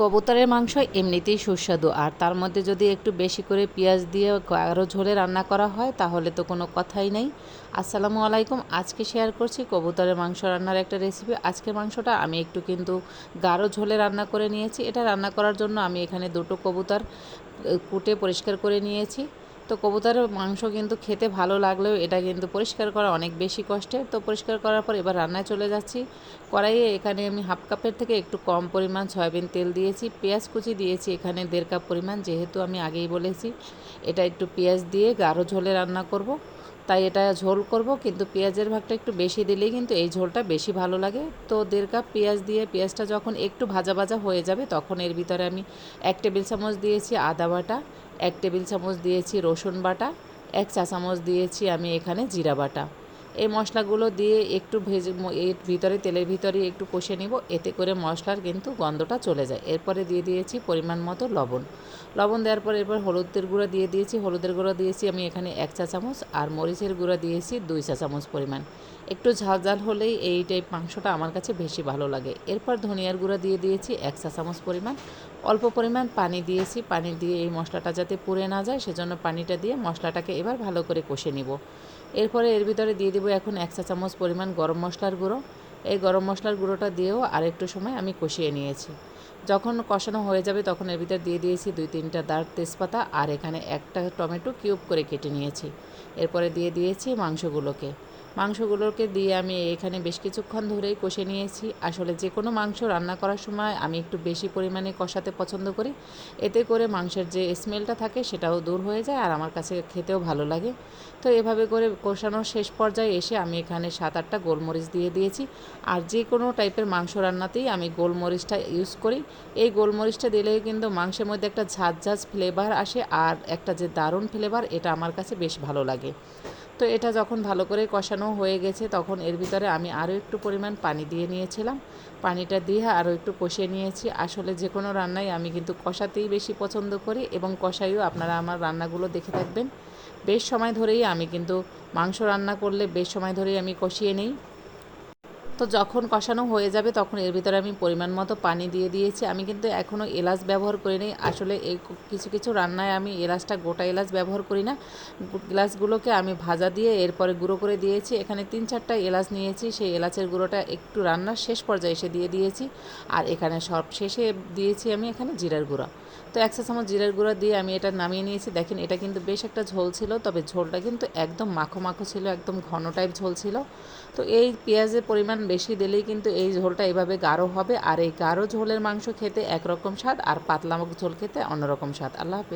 কবুতরের মাংস এমনিতেই সুস্বাদু, আর তার মধ্যে যদি একটু বেশি করে পেঁয়াজ দিয়ে আরও ঝোলে রান্না করা হয়, তাহলে তো কোনো কথাই নেই। আসসালামু আলাইকুম, আজকে শেয়ার করছি কবুতরের মাংস রান্নার একটা রেসিপি আজকের মাংসটা আমি একটু কিন্তু গাঢ় ঝোলে রান্না করে নিয়েছি। এটা রান্না করার জন্য আমি এখানে দুটো কবুতর কুটে পরিষ্কার করে নিয়েছি। তো কবুতরের মাংস কিন্তু খেতে ভালো লাগলেও এটা কিন্তু পরিষ্কার করা অনেক বেশি কষ্টের তো পরিষ্কার করার পর এবার রান্নায় চলে যাচ্ছি। কড়াইয়ে এখানে আমি হাফ কাপের থেকে একটু কম পরিমাণ সয়াবিন তেল দিয়েছি, পেঁয়াজ কুচি দিয়েছি, এখানে দেড় কাপ পরিমাণ, যেহেতু আমি আগেই বলেছি, এটা একটু পেঁয়াজ দিয়ে গাঢ় ঝোলে রান্না করব। তাই এটা ঝোল করব, কিন্তু পেঁয়াজের ভাগটা একটু বেশি দিলেই কিন্তু এই ঝোলটা বেশি ভালো লাগে। তো দেড় কাপ পেঁয়াজ দিয়ে, পেঁয়াজটা যখন একটু ভাজা ভাজা হয়ে যাবে, তখন এর ভিতরে আমি এক টেবিল চামচ দিয়েছি আদা বাটা, এক টেবিল চামচ দিয়েছি রসুন বাটা, এক চা চামচ দিয়েছি আমি এখানে জিরা বাটা। এই মশলাগুলো দিয়ে একটু ভেজে এর ভিতরে, তেলের ভিতরে একটু কষে নিব। এতে করে মশলার কিন্তু গন্ধটা চলে যায়। এরপরে দিয়ে দিয়েছি পরিমাণ মতো লবণ। লবণ দেওয়ার পর এরপর হলুদের গুঁড়ো দিয়ে দিয়েছি। হলুদের গুঁড়ো দিয়েছি আমি এখানে এক চা চামচ আর মরিচের গুঁড়ো দিয়েছি দুই চা চামচ পরিমাণ। একটু ঝাল ঝাল হলেই এই টাইপ মাংসটা আমার কাছে বেশি ভালো লাগে। এরপর ধনিয়ার গুঁড়ো দিয়ে দিয়েছি এক চা চামচ পরিমাণ। অল্প পরিমাণ পানি দিয়েছি। পানি দিয়ে এই মশলাটা যাতে পুড়ে না যায়, সেজন্য পানিটা দিয়ে মশলাটাকে এবার ভালো করে কষে নিব। এরপরে এর ভিতরে দিয়ে দেবো এখন এক চা চামচ পরিমাণ গরম মশলার গুঁড়ো। এই গরম মশলার গুঁড়োটা দিয়েও আরেকটু সময় আমি কষিয়ে নিয়েছি। যখন কষানো হয়ে যাবে তখন এর ভিতরে দিয়ে দিয়েছি দুই তিনটা দাঁড় তেজপাতা আর এখানে একটা টমেটো কিউব করে কেটে নিয়েছি। এরপরে দিয়ে দিয়েছি মাংসগুলোকে। মাংসগুলোকে দিয়ে আমি এখানে বেশ কিছুক্ষণ ধরেই কষে নিয়েছি। আসলে যে কোনো মাংস রান্না করার সময় আমি একটু বেশি পরিমাণে কষাতে পছন্দ করি। এতে করে মাংসের যে স্মেলটা থাকে সেটাও দূর হয়ে যায় আর আমার কাছে খেতেও ভালো লাগে। তো এভাবে করে কষানোর শেষ পর্যায়ে এসে আমি এখানে সাত আটটা গোলমরিচ দিয়ে দিয়েছি। আর যে কোনো টাইপের মাংস রান্নাতেই আমি গোলমরিচটা ইউজ করি। এই গোলমরিচটা দিলে কিন্তু মাংসের মধ্যে একটা ঝাঁঝ ঝাঁঝ ফ্লেভার আসে আর একটা যে দারুণ ফ্লেভার এটা আমার কাছে বেশ ভালো লাগে। তো এটা যখন ভালো করে কষানো হয়ে গেছে, তখন এর ভিতরে আমি আরও একটু পরিমাণ পানি দিয়ে নিয়েছিলাম। পানিটা দিয়ে আরও একটু কষিয়ে নিয়েছি। আসলে যে কোনো রান্নাই আমি কিন্তু কষাতেই বেশি পছন্দ করি এবং কষাইও আপনারা আমার রান্নাগুলো দেখে থাকবেন। বেশ সময় ধরেই আমি কিন্তু মাংস রান্না করলে বেশ সময় ধরেই আমি কষিয়ে নিই। তো যখন কষানো হয়ে যাবে তখন এর ভিতরে আমি পরিমাণ মতো পানি দিয়ে দিয়েছি। আমি কিন্তু এখনও এলাচ ব্যবহার করিনি। আসলে এই কিছু কিছু রান্নায় আমি এলাচটা গোটা এলাচ ব্যবহার করি না। এলাচগুলোকে আমি ভাজা দিয়ে এরপরে গুঁড়ো করে দিয়েছি। এখানে তিন, চারটা এলাচ নিয়েছি। সেই এলাচের গুঁড়োটা একটু রান্নার শেষ পর্যায়ে এসে দিয়ে দিয়েছি। আর এখানে সব শেষে দিয়েছি আমি এখানে জিরার গুঁড়া। তো এক চা চামচ জিরার গুঁড়ো দিয়ে আমি এটা নামিয়ে নিয়েছি। দেখেন, এটা কিন্তু বেশ একটা ঝোল ছিল, তবে ঝোলটা কিন্তু একদম মাখো মাখো ছিল, একদম ঘন টাইপ ঝোল ছিল। তো এই পেঁয়াজের পরিমাণ বেশি দিলেই কিন্তু এই ঝোলটা এইভাবে গাঢ় হবে। আর এই গাঢ় ঝোলের মাংস খেতে একরকম স্বাদ, আর পাতলা ঝোল খেতে অন্যরকম স্বাদ। আল্লাহ হাফেজ।